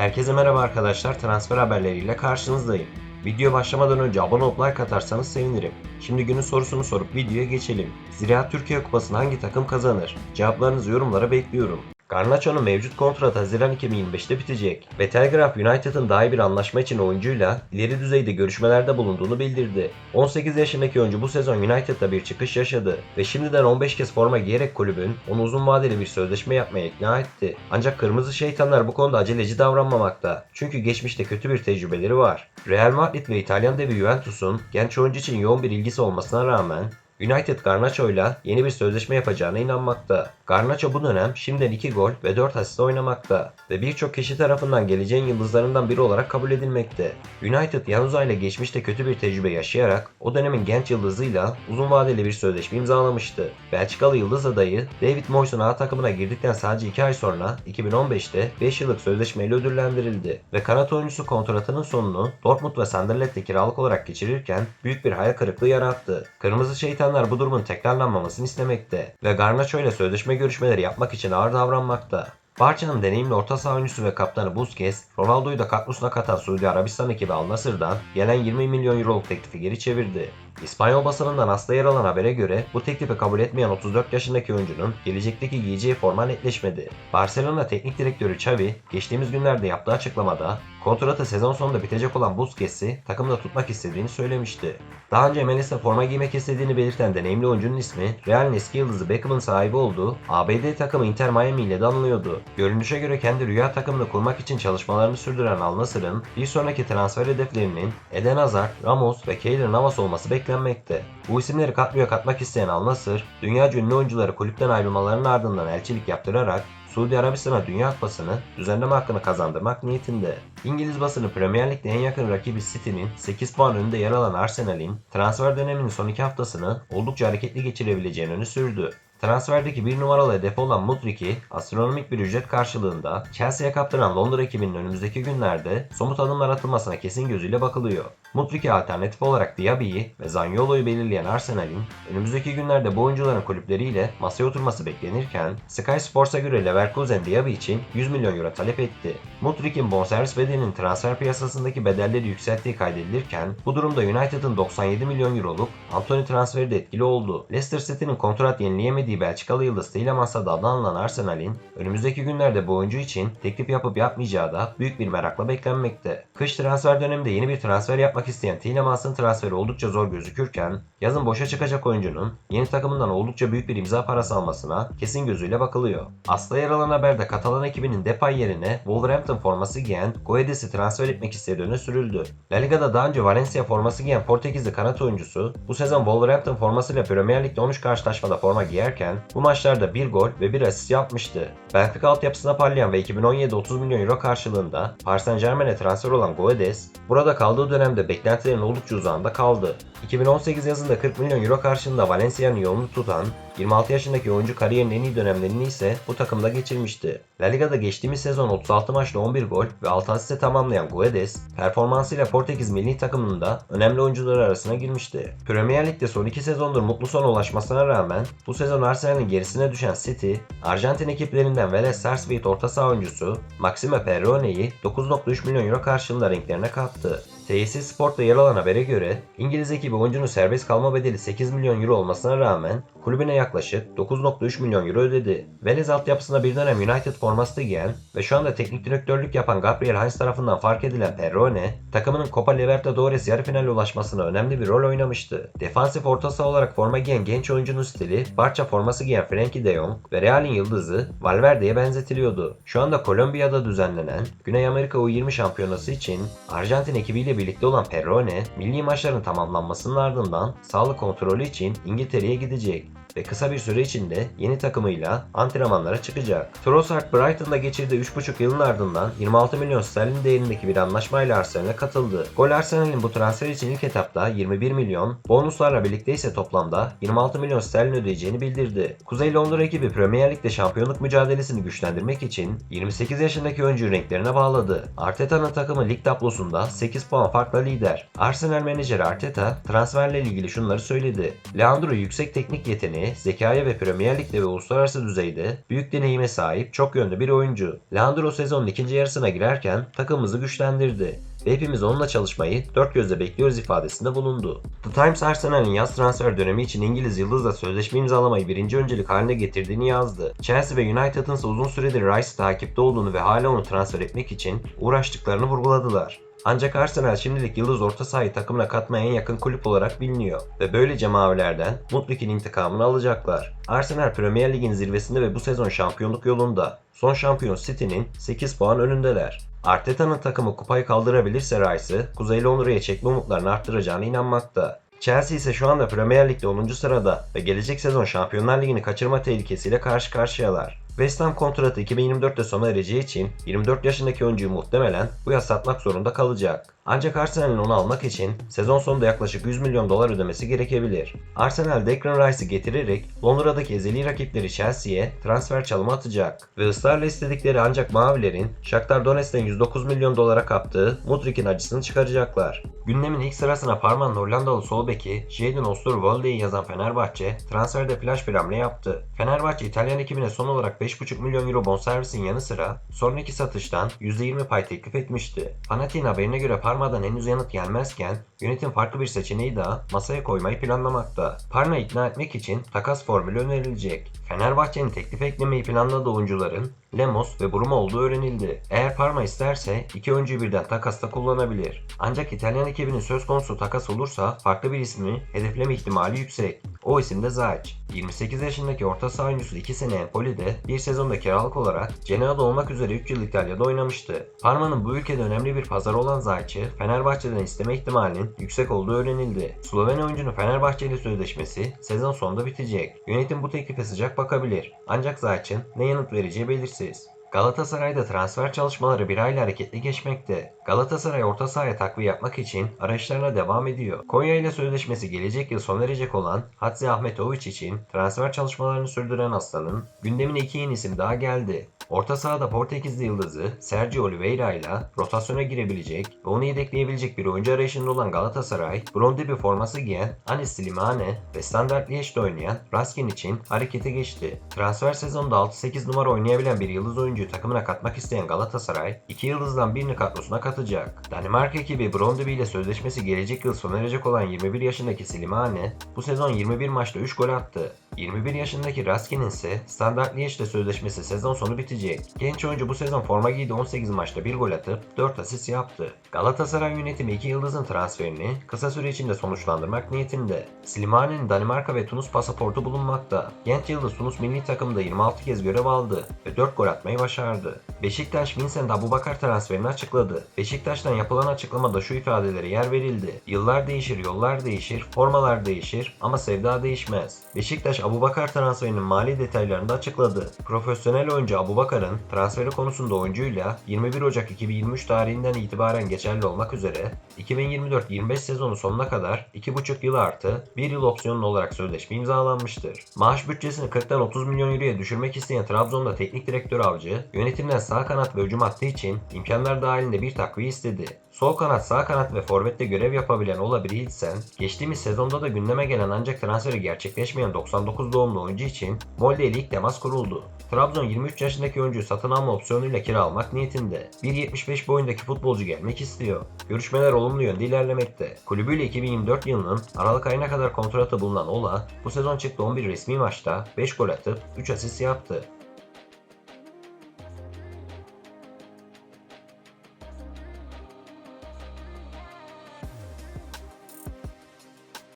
Herkese merhaba arkadaşlar. Transfer haberleriyle karşınızdayım. Video başlamadan önce abone olup like atarsanız sevinirim. Şimdi günün sorusunu sorup videoya geçelim. Ziraat Türkiye Kupası'nı hangi takım kazanır? Cevaplarınızı yorumlara bekliyorum. Garnacho'nun mevcut kontratı Haziran 2025'te bitecek ve Telegraph United'ın daha bir anlaşma için oyuncuyla ileri düzeyde görüşmelerde bulunduğunu bildirdi. 18 yaşındaki oyuncu bu sezon United'da bir çıkış yaşadı ve şimdiden 15 kez forma giyerek kulübün onu uzun vadeli bir sözleşme yapmaya ikna etti. Ancak Kırmızı Şeytanlar bu konuda aceleci davranmamakta. Çünkü geçmişte kötü bir tecrübeleri var. Real Madrid ve İtalyan devi Juventus'un genç oyuncu için yoğun bir ilgisi olmasına rağmen United Garnacho'yla yeni bir sözleşme yapacağına inanmakta. Garnacho bu dönem şimdiden 2 gol ve 4 asist oynamakta ve birçok kişi tarafından geleceğin yıldızlarından biri olarak kabul edilmekte. United Yanuza ile geçmişte kötü bir tecrübe yaşayarak o dönemin genç yıldızıyla uzun vadeli bir sözleşme imzalamıştı. Belçikalı yıldız adayı David Moyes'un A takımına girdikten sadece 2 ay sonra 2015'te 5 yıllık sözleşmeyle ödüllendirildi ve kanat oyuncusu kontratının sonunu Dortmund ve Sunderland'de kiralık olarak geçirirken büyük bir hayal kırıklığı yarattı. Kırmızı şeytanlar bu durumun tekrarlanmamasını istemekte ve Garnacho ile sözleşme görüşmeleri yapmak için ağır davranmakta. Barça'nın deneyimli orta saha oyuncusu ve kaptanı Busquets, Ronaldo'yu da kadrosuna katan Suudi Arabistan ekibi Al Nassr'dan gelen 20 milyon euroluk teklifi geri çevirdi. İspanyol basınından hasta yer alan habere göre bu teklifi kabul etmeyen 34 yaşındaki oyuncunun gelecekteki giyeceği forma netleşmedi. Barcelona teknik direktörü Xavi geçtiğimiz günlerde yaptığı açıklamada kontratı sezon sonunda bitecek olan Busquets'i takımda tutmak istediğini söylemişti. Daha önce MLS'de forma giymek istediğini belirten deneyimli oyuncunun ismi Real'in eski yıldızı Beckham'ın sahibi olduğu ABD takımı Inter Miami ile de anılıyordu. Görünüşe göre kendi rüya takımını kurmak için çalışmalarını sürdüren Al Nassr'ın bir sonraki transfer hedeflerinin Eden Hazard, Ramos ve Keylor Navas olması beklenmekte. Bu isimleri kadroya katmak isteyen Al Nassr, dünya ünlü oyuncuları kulüpten ayrılmalarının ardından elçilik yaptırarak Suudi Arabistan'a Dünya Kupası'nı düzenleme hakkını kazandırmak niyetinde. İngiliz basını Premier Lig'de en yakın rakibi City'nin 8 puan önünde yer alan Arsenal'in transfer döneminin son iki haftasını oldukça hareketli geçirebileceğini öne sürdü. Transferdeki bir numaralı hedefi olan Mudrik'i astronomik bir ücret karşılığında Chelsea'ye kaptıran Londra ekibinin önümüzdeki günlerde somut adımlar atılmasına kesin gözüyle bakılıyor. Mudrik'e alternatif olarak Diaby'i ve Zaniolo'yu belirleyen Arsenal'in önümüzdeki günlerde bu oyuncuların kulüpleriyle masaya oturması beklenirken Sky Sports'a göre Leverkusen Diaby için 100 milyon euro talep etti. Mudrik'in bonservis bedelinin transfer piyasasındaki bedelleri yükselttiği kaydedilirken bu durumda United'ın 97 milyon euroluk Anthony transferi de etkili oldu. Leicester City'nin kontrat yenileyemediği Belçikalı yıldız Tielemans da adını alınan Arsenal'in önümüzdeki günlerde bu oyuncu için teklif yapıp yapmayacağı da büyük bir merakla beklenmekte. Kış transfer döneminde yeni bir transfer yapmak isteyen Tielemans'ın transferi oldukça zor gözükürken yazın boşa çıkacak oyuncunun yeni takımından oldukça büyük bir imza parası almasına kesin gözüyle bakılıyor. Asla yer alan haberde Katalan ekibinin Depay yerine Wolverhampton forması giyen Guedes'i transfer etmek istediği sürüldü. La Liga'da daha önce Valencia forması giyen Portekizli kanat oyuncusu bu sezon Wolverhampton formasıyla Premier Lig'de 13 karşılaşmada forma giyerken bu maçlarda 1 gol ve 1 asist yapmıştı. Benfica altyapısına parlayan ve 2017 30 milyon euro karşılığında Paris Saint Germain'e transfer olan Guedes burada kaldığı dönemde beklentilerin oldukça uzağında kaldı. 2018 yazında 40 milyon euro karşılığında Valencia'nın yolunu tutan 26 yaşındaki oyuncu kariyerinin en iyi dönemlerini ise bu takımda geçirmişti. La Liga'da geçtiğimiz sezon 36 maçta 11 gol ve 6 asiste tamamlayan Guedes, performansıyla Portekiz milli takımında önemli oyuncular arasına girmişti. Premier Lig'de son 2 sezondur mutlu sona ulaşmasına rağmen bu sezon Arsenal'in gerisine düşen City, Arjantin ekiplerinden Vélez Sarsfield orta saha oyuncusu Maxime Perrone'yi 9.3 milyon euro karşılığında renklerine kattı. TSS Sport'ta yer alan habere göre İngiliz ekibi oyuncunun serbest kalma bedeli 8 milyon euro olmasına rağmen kulübüne yaklaşık 9.3 milyon euro ödedi. Velez altyapısında bir dönem United forması giyen ve şu anda teknik direktörlük yapan Gabriel Heinz tarafından fark edilen Perrone, takımının Copa Libertadores yarı finale ulaşmasına önemli bir rol oynamıştı. Defansif orta saha olarak forma giyen genç oyuncunun stili Barça forması giyen Frenkie de Jong ve Real'in yıldızı Valverde'ye benzetiliyordu. Şu anda Kolombiya'da düzenlenen Güney Amerika U20 şampiyonası için Arjantin ekibiyle birlikte olan Perrone, milli maçların tamamlanmasının ardından sağlık kontrolü için İngiltere'ye gidecek ve kısa bir süre içinde yeni takımıyla antrenmanlara çıkacak. Trossard Brighton'da geçirdiği 3,5 yılın ardından 26 milyon sterlin değerindeki bir anlaşmayla Arsenal'e katıldı. Gol Arsenal'in bu transfer için ilk etapta 21 milyon, bonuslarla birlikte ise toplamda 26 milyon sterlin ödeyeceğini bildirdi. Kuzey Londra ekibi Premier Lig'de şampiyonluk mücadelesini güçlendirmek için 28 yaşındaki oyuncuyu renklerine bağladı. Arteta'nın takımı lig tablosunda 8 puan farkla lider. Arsenal menajeri Arteta transferle ilgili şunları söyledi. Leandro yüksek teknik yeteneği yeteneğe, zekaya ve Premier Lig'de ve uluslararası düzeyde büyük deneyime sahip çok yönlü bir oyuncu. Leandro sezonun ikinci yarısına girerken takımımızı güçlendirdi ve hepimiz onunla çalışmayı dört gözle bekliyoruz ifadesinde bulundu. The Times Arsenal'in yaz transfer dönemi için İngiliz Yıldız'la sözleşme imzalamayı birinci öncelik haline getirdiğini yazdı. Chelsea ve United'ın ise uzun süredir Rice'ı takipte olduğunu ve hala onu transfer etmek için uğraştıklarını vurguladılar. Ancak Arsenal şimdilik yıldız orta sahayı takımına katmaya en yakın kulüp olarak biliniyor ve böylece mavilerden Mudrik'in intikamını alacaklar. Arsenal Premier Lig'in zirvesinde ve bu sezon şampiyonluk yolunda. Son şampiyon City'nin 8 puan önündeler. Arteta'nın takımı kupayı kaldırabilirse Rice'ı Kuzey Londra'ya çekme umutlarını arttıracağına inanmakta. Chelsea ise şu anda Premier Lig'de 10. sırada ve gelecek sezon Şampiyonlar Ligi'ni kaçırma tehlikesiyle karşı karşıyalar. West Ham kontratı 2024'te sona ereceği için 24 yaşındaki oyuncuyu muhtemelen bu yaz satmak zorunda kalacak. Ancak Arsenal'in onu almak için sezon sonunda yaklaşık 100 milyon dolar ödemesi gerekebilir. Arsenal Declan Rice'ı getirerek Londra'daki ezeli rakipleri Chelsea'ye transfer çalımı atacak ve ısrarla istedikleri ancak Mavilerin Shakhtar Donetsk'ten 109 milyon dolara kaptığı Mudrik'in acısını çıkaracaklar. Gündemin ilk sırasına Parma'nın Hollandalı sol beki Jadon Osterwolde'yi yazan Fenerbahçe transferde flash bir hamle yaptı. Fenerbahçe İtalyan ekibine son olarak 5,5 milyon euro bonservisin yanı sıra sonraki satıştan %20 pay teklif etmişti. Fanatik'in haberine göre Parma'dan henüz yanıt gelmezken yönetim farklı bir seçeneği daha masaya koymayı planlamakta. Parma ikna etmek için takas formülü önerilecek. Fenerbahçe'nin teklif eklemeyi planladığı oyuncuların Lemos ve Bruma olduğu öğrenildi. Eğer Parma isterse iki oyuncuyu birden takasta kullanabilir. Ancak İtalyan ekibinin söz konusu takas olursa farklı bir ismi hedefleme ihtimali yüksek. O isim de Zayç. 28 yaşındaki orta saha oyuncusu 2 sene Empoli'de bir sezonda kiralık olarak Genoa'da olmak üzere 3 yıl İtalya'da oynamıştı. Parma'nın bu ülkede önemli bir pazarı olan Zayç'ı Fenerbahçe'den isteme ihtimalinin yüksek olduğu öğrenildi. Sloven oyuncunun Fenerbahçe ile sözleşmesi sezon sonunda bitecek. Yönetim bu teklife sıcak bakabilir. Ancak Zayç'ın ne yanıt vereceği belirsiz. Galatasaray'da transfer çalışmaları bir ayla hareketli geçmekte. Galatasaray orta sahaya takviye yapmak için arayışlarına devam ediyor. Konya ile sözleşmesi gelecek yıl sona erecek olan Hadzi Ahmetoviç için transfer çalışmalarını sürdüren Aslan'ın gündemine iki yeni isim daha geldi. Orta sahada Portekizli yıldızı Sergio Oliveira ile rotasyona girebilecek ve onu yedekleyebilecek bir oyuncu arayışında olan Galatasaray, bronze bir forması giyen Anis Slimane ve Standard Liège'de oynayan Raskin için harekete geçti. Transfer sezonunda 6-8 numara oynayabilen bir yıldız oyuncuyu takımına katmak isteyen Galatasaray, iki yıldızdan birini kadrosuna katacak. Danimarka ekibi Brondby ile sözleşmesi gelecek yıl sona erecek olan 21 yaşındaki Slimane, bu sezon 21 maçta 3 gol attı. 21 yaşındaki Raskin'in ise Standard Liège'de sözleşmesi sezon sonu bitecek. Genç oyuncu bu sezon forma giydi 18 maçta 1 gol atıp 4 asist yaptı. Galatasaray yönetimi iki yıldızın transferini kısa süre içinde sonuçlandırmak niyetinde. Slimane'nin Danimarka ve Tunus pasaportu bulunmakta. Genç yıldız Tunus milli takımında 26 kez görev aldı ve 4 gol atmayı başardı. Beşiktaş Vincent Abubakar transferini açıkladı. Beşiktaş'tan yapılan açıklamada şu ifadelere yer verildi. Yıllar değişir, yollar değişir, formalar değişir ama sevda değişmez. Beşiktaş Abubakar transferinin mali detaylarını da açıkladı. Profesyonel oyuncu Abubakar'ın transferi konusunda oyuncuyla 21 Ocak 2023 tarihinden itibaren geçerli olmak üzere 2024-25 sezonu sonuna kadar 2,5 yıl artı 1 yıl opsiyonlu olarak sözleşme imzalanmıştır. Maaş bütçesini 40'tan 30 milyon euroya düşürmek isteyen Trabzon'da teknik direktör Avcı, yönetimden sağ kanat ve hücum hattı için imkanlar dahilinde bir takviye istedi. Sol kanat, sağ kanat ve forvette görev yapabilen Ola Brillsen, geçtiğimiz sezonda da gündeme gelen ancak transferi gerçekleşmeyen 99 doğumlu oyuncu için Molde ile ilk temas kuruldu. Trabzon 23 yaşındaki oyuncuyu satın alma opsiyonuyla kiralamak niyetinde. 1.75 boyundaki futbolcu gelmek istiyor. Görüşmeler olumlu yönde ilerlemekte. Kulübüyle 2024 yılının Aralık ayına kadar kontratı bulunan Ola, bu sezon çıktı 11 resmi maçta 5 gol atıp 3 asist yaptı.